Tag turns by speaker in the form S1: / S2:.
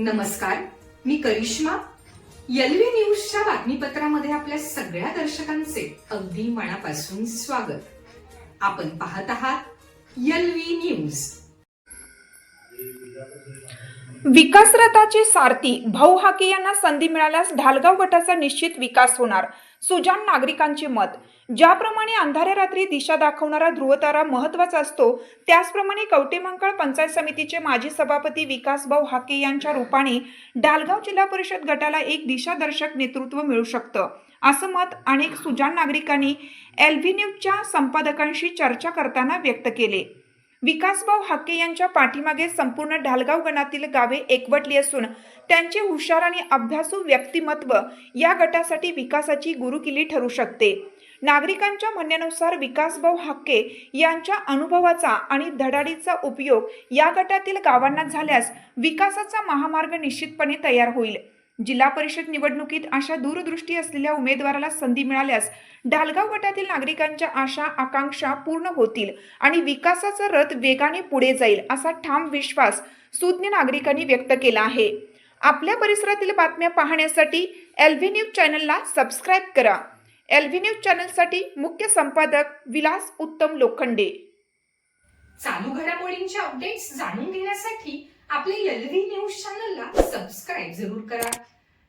S1: नमस्कार मी करिश्मा. यलवी न्यूजच्या बातमीपत्रामध्ये आपल्या सगळ्या दर्शकांचे अगदी मनापासून स्वागत. आपण पाहत आहात यलवी न्यूज.
S2: विकासरथाचे सारथी भाऊ हाके यांना संधी मिळाल्यास ढालगाव गटाचा निश्चित विकास होणार सुजान नागरिकांचे मत. ज्याप्रमाणे अंधाऱ्या रात्री दिशा दाखवणारा ध्रुवतारा महत्त्वाचा असतो त्याचप्रमाणे कवटेमंकळ पंचायत समितीचे माजी सभापती विकासभाऊ हाके यांच्या रूपाने डालगाव जिल्हा परिषद गटाला एक दिशादर्शक नेतृत्व मिळू शकतं असं मत अनेक सुजान नागरिकांनी एलव्ही न्यूजच्या संपादकांशी चर्चा करताना व्यक्त केले. विकासभाऊ हाके यांच्या पाठीमागे संपूर्ण ढालगाव गणातील गावे एकवटली असून त्यांचे हुशार आणि अभ्यासू व्यक्तिमत्व या गटासाठी विकासाची गुरुकिल्ली ठरू शकते. नागरिकांच्या म्हणण्यानुसार विकासभाऊ हाके यांच्या अनुभवाचा आणि धडाडीचा उपयोग या गटातील गावांना झाल्यास विकासाचा महामार्ग निश्चितपणे तयार होईल. जिल्हा परिषद निवडणुकीत अशा दूरदृष्टी असलेल्या उमेदवाराला संधी मिळाल्यास डालगाव गटातील नागरिकांच्या आशा आकांक्षा पूर्ण होतील आणि विकासाचा रथ वेगाने पुढे जाईल असा ठाम विश्वास सुज्ञ नागरिकांनी व्यक्त केला आहे. आपल्या परिसरातील बातम्या पाहण्यासाठी एलव्ही न्यूज चॅनलला सबस्क्राईब करा. एलव्ही न्यूज चॅनलसाठी मुख्य संपादक विलास उत्तम लोखंडे.
S1: चालू घडामोडींच्या अपडेट्स जाणून घेण्यासाठी आपल्या एलव्ही न्यूज चॅनलला सबस्क्राईब जरूर करा.